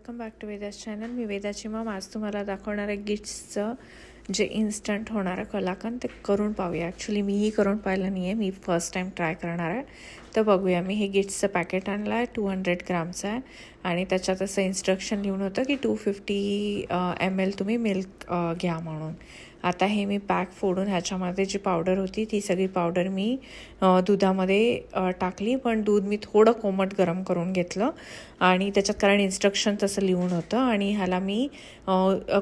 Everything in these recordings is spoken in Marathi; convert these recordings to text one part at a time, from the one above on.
Welcome back to Veda's channel. मी वेदाची मग आज तुम्हाला दाखवणार आहे गिट्सचं जे इन्स्टंट होणारं कलाकंद. ते करून पाहूया. ॲक्च्युली मीही करून पाहिलं नाही आहे मी फर्स्ट टाईम ट्राय करणार आहे. तर बघूया. मी हे गिट्सचं पॅकेट आणलं आहे टू हंड्रेड ग्रामचं आहे. आणि त्याच्यात असं इन्स्ट्रक्शन लिहून होतं की टू फिफ्टी एम एल तुम्ही मिल्क घ्या म्हणून. आता हे मी पॅक फोडून ह्याच्यामध्ये जी पावडर होती ती सगळी पावडर मी दुधामध्ये टाकली. पण दूध मी थोडं कोमट गरम करून घेतलं. आणि त्याच्यात कारण इन्स्ट्रक्शन तसं लिहून होतं. आणि ह्याला मी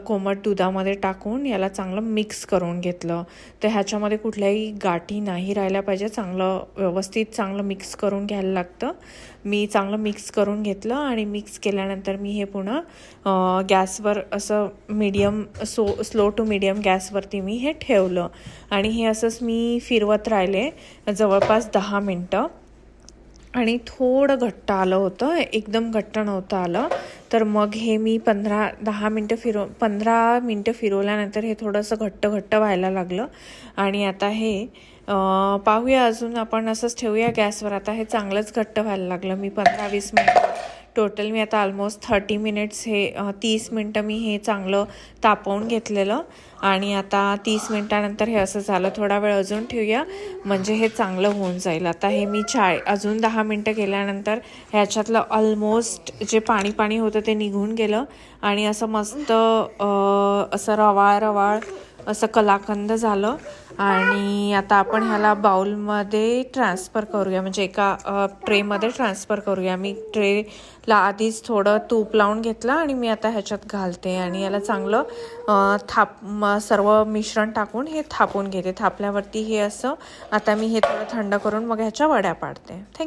कोमट दुधामध्ये टाकून याला चांगलं मिक्स करून घेतलं. तर ह्याच्यामध्ये कुठल्याही गाठी नाही राहिल्या पाहिजे. चांगलं व्यवस्थित चांगलं मिक्स मिक्स करून घ्यायला लागतं. मी चांगलं मिक्स करून घेतलं आणि मिक्स केल्यानंतर मी हे पुन्हा गॅसवर असं medium so slow to medium गॅसवरती मी हे ठेवलं. आणि हे असंच मी फिरवत राहिले जवळपास दहा मिनटं. आणि थोडं घट्ट आलं होतं एकदम घट्ट नव्हतं आलं. तर मग हे मी पंधरा दहा मिनटं फिरव पंधरा मिनटं फिरवल्यानंतर हे थोडंसं घट्ट घट्ट व्हायला लागलं. आणि आता हे पाहूया अजून आपण असंच ठेवूया गॅसवर. आता हे चांगलंच घट्ट व्हायला लागलं. मी पंधरा वीस मिनटं टोटल मी आता ऑलमोस्ट थर्टी मिनिट्स हे तीस मिनटं मी हे चांगलं तापवून घेतलेलं. आणि आता तीस मिनटानंतर हे असं झालं थोडा वेळ अजून ठेवूया. म्हणजे हे चांगलं होऊन जाईल. आता हे मी चाय अजून दहा मिनटं गेल्यानंतर ह्याच्यातलं ऑलमोस्ट जे पाणी पाणी होतं ते निघून गेलं. आणि असं मस्त असं रवाळ रवाळ असं कलाकंद झालं. आणि आता आपण ह्याला बाउलमध्ये ट्रान्सफर करूया. म्हणजे एका ट्रेमध्ये ट्रान्सफर करूया. मी ट्रेला आधीच थोडं तूप लावून घेतलं आणि मी आता ह्याच्यात घालते. आणि याला चांगलं थाप सर्व मिश्रण टाकून हे थापून घेते. थापल्यावरती हे असं आता मी हे थोडं थंड करून मग ह्याच्या वड्या पाडते. थँक्यू